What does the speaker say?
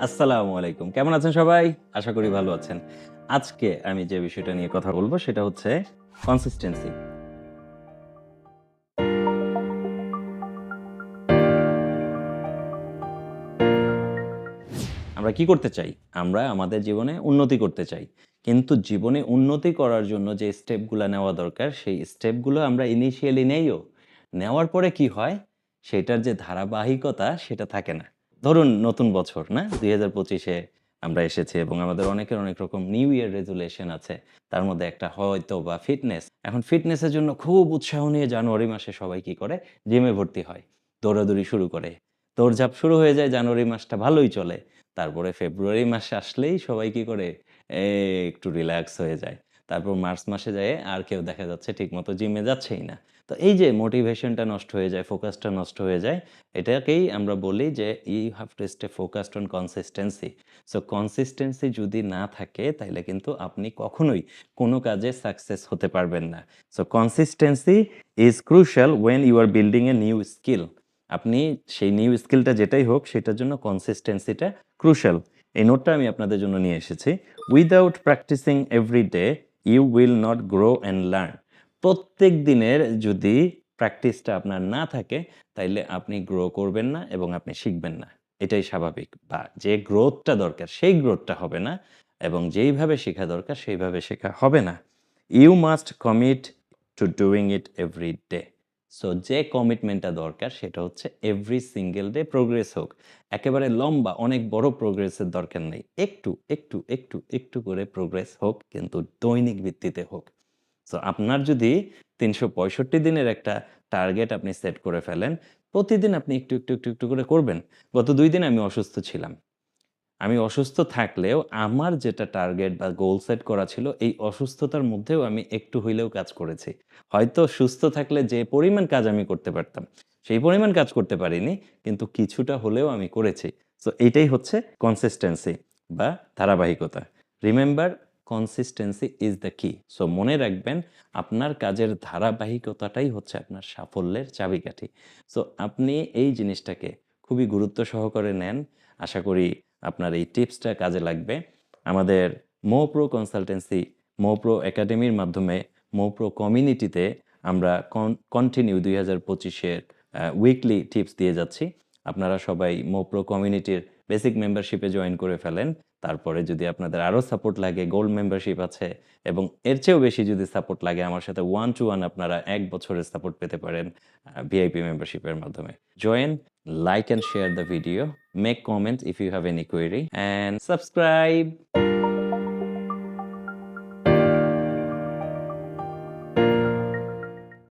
আসসালামু আলাইকুম। কেমন আছেন সবাই? আশা করি ভালো আছেন। আজকে আমি যে বিষয়টা নিয়ে কথা বলব সেটা হচ্ছে কনসিস্টেন্সি আমরা কি করতে চাই? আমরা আমাদের জীবনে উন্নতি করতে চাই। কিন্তু জীবনে উন্নতি করার জন্য যে স্টেপগুলো নেওয়া দরকার, সেই স্টেপগুলো আমরা ইনিশিয়ালি নেইও। নেওয়ার পরে কি হয়? সেটার যে ধারাবাহিকতা, সেটা থাকে না। ধরুন নতুন বছর, না? দুই হাজার পঁচিশে আমরা এসেছি এবং আমাদের অনেকের অনেক রকম নিউ ইয়ার রেজুলেশন আছে। তার মধ্যে একটা হয়তো বা ফিটনেস এখন ফিটনেসের জন্য খুব উৎসাহ নিয়ে জানুয়ারি মাসে সবাই কি করে? জিমে ভর্তি হয়, দৌড়াদৌড়ি শুরু করে। দৌড়ঝাঁপ শুরু হয়ে যায়, জানুয়ারি মাসটা ভালোই চলে। তারপরে ফেব্রুয়ারি মাসে আসলেই সবাই কি করে? একটু রিল্যাক্স হয়ে যায়। তারপর মার্চ মাসে যায় আর কেউ দেখা যাচ্ছে ঠিকমতো জিমে যাচ্ছেই না। তো এই যে মোটিভেশনটা নষ্ট হয়ে যায় ফোকাসটা নষ্ট হয়ে যায়, এটাকেই আমরা বলি যে you have to stay focused on consistency so consistency যদি না থাকে তাহলে কিন্তু আপনি কখনোই কোনো কাজে সাকসেস হতে পারবেন না। So consistency is crucial when you are building a new skill আপনি সেই নিউ স্কিলটা যেটাই হোক, সেটার জন্য কনসিস্টেন্সিটা ক্রুশাল এই নোটটা আমি আপনাদের জন্য নিয়ে এসেছি। Without practising every day you will not grow and learn প্রত্যেক দিনের যদি প্র্যাকটিসটা আপনার না থাকে, তাইলে আপনি গ্রো করবেন না এবং আপনি শিখবেন না। এটাই স্বাভাবিক বা যে গ্রোথটা দরকার, সেই গ্রোথটা হবে না এবং যেইভাবে শেখা দরকার, সেইভাবে শেখা হবে না। You must commit to doing it every day so যে কমিটমেন্টটা দরকার সেটা হচ্ছে এভরি সিঙ্গেল ডে প্রোগ্রেস হোক। একেবারে লম্বা, অনেক বড় প্রোগ্রেসের দরকার নেই। একটু একটু একটু একটু করে প্রোগ্রেস হোক, কিন্তু দৈনিক ভিত্তিতে হোক। সো আপনার যদি তিনশো পঁয়ষট্টি দিনের একটা টার্গেট আপনি সেট করে ফেলেন, প্রতিদিন আপনি একটু একটু একটু একটু করে করবেন। গত দুই দিন আমি অসুস্থ ছিলাম। আমি অসুস্থ থাকলেও আমার যেটা টার্গেট বা গোল সেট করা ছিল, এই অসুস্থতার মধ্যেও আমি একটু হইলেও কাজ করেছি। হয়তো সুস্থ থাকলে যে পরিমাণ কাজ আমি করতে পারতাম, সেই পরিমাণ কাজ করতে পারিনি, কিন্তু কিছুটা হলেও আমি করেছি। সো এইটাই হচ্ছে কনসিস্টেন্সি বা ধারাবাহিকতা। Remember consistency is the key so মনে রাখবেন, আপনার কাজের ধারাবাহিকতাটাই হচ্ছে আপনার সাফল্যের চাবিকাঠি। সো আপনি এই জিনিসটাকে খুবই গুরুত্ব সহকারে নেন। আশা করি আপনার এই টিপসটা কাজে লাগবে। আমাদের মোপ্রো কনসালটেন্সি, মোপ্রো একাডেমির মাধ্যমে, মোপ্রো কমিউনিটিতে আমরা কন্টিনিউ দুই হাজার পঁচিশের উইকলি টিপস দিয়ে যাচ্ছি। আপনারা সবাই মোপ্রো কমিউনিটির বেসিক মেম্বারশিপে জয়েন করে ফেলেন। তারপরে যদি আপনাদের আরও সাপোর্ট লাগে গোল্ড মেম্বারশিপ আছে, এবং এর চেয়েও বেশি যদি সাপোর্ট লাগে, আমার সাথে ওয়ান টু ওয়ান আপনারা এক বছরের সাপোর্ট পেতে পারেন ভিআইপি মেম্বারশিপের মাধ্যমে। Join like and share the video. Make comments if you have any query. And subscribe